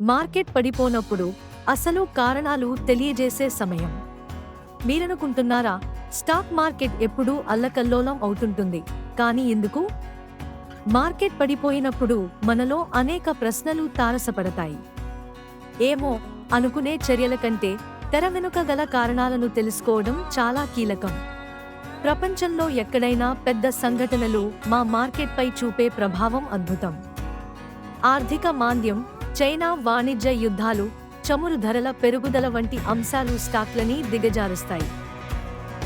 Market పడిపోనప్పుడు అసలు కారణాలు తెలియజేసే సమయం. మీరనుకుంటున్నారా స్టాక్ మార్కెట్ ఎప్పుడూ అల్లకల్లోలం అవుతుంటుంది. కానీ ఎందుకు? మార్కెట్ పడిపోయినప్పుడు మనలో అనేక ప్రశ్నలు తారసపడతాయి. ఏమో అనుకునే చర్యల కంటే తెర వెనుక గల కారణాలను తెలుసుకోవడం చాలా కీలకం. ప్రపంచంలో ఎక్కడైనా పెద్ద సంఘటనలు మా మార్కెట్పై చూపే ప్రభావం అద్భుతం. ఆర్థిక మాంద్యం చైనా వాణిజ్య యుద్ధాలు చమురు ధరల పెరుగుదల వంటి అంశాలు స్టాక్లని దిగజారుస్తాయి.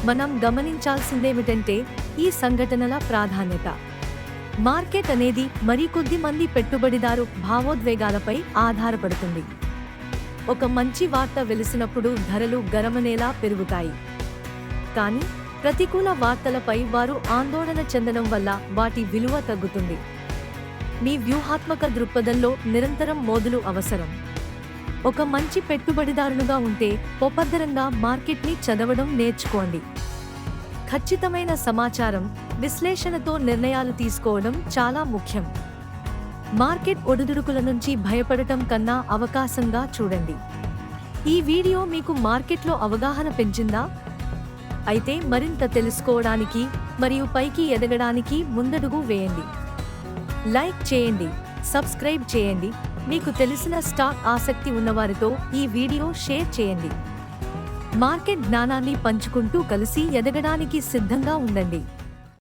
మనం గమనించాల్సిందేమిటంటే ఈ సంఘటనల ప్రాధాన్యత. మార్కెట్ అనేది మరికొద్ది మంది పెట్టుబడిదారు భావోద్వేగాలపై ఆధారపడుతుంది. ఒక మంచి వార్త వెలిసినప్పుడు ధరలు గరమనేలా పెరుగుతాయి. కానీ ప్రతికూల వార్తలపై వారు ఆందోళన చెందడం వల్ల వాటి విలువ తగ్గుతుంది. మీ వ్యూహాత్మక దృక్పథంలో నిరంతరం మోదులు అవసరం. ఒక మంచి పెట్టుబడిదారునిగా ఉంటే పొపద్దరంగా మార్కెట్ని చదవడం నేర్చుకోండి. ఖచ్చితమైన సమాచారం విశ్లేషణతో నిర్ణయాలు తీసుకోవడం చాలా ముఖ్యం. మార్కెట్ ఒడిదుడుకుల నుంచి భయపడటం కన్నా అవకాశంగా చూడండి. ఈ వీడియో మీకు మార్కెట్లో అవగాహన పెంచిందా? అయితే మరింత తెలుసుకోవడానికి మరియు పైకి ఎదగడానికి ముందడుగు వేయండి. లైక్ చేయండి సబ్స్క్రైబ్ చేయండి. మీకు తెలిసిన స్టాక్ ఆసక్తి ఉన్నవారితో ఈ వీడియో షేర్ చేయండి. మార్కెట్ జ్ఞానాన్ని పంచుకుంటూ కలిసి ఎదగడానికి సిద్ధంగా ఉండండి.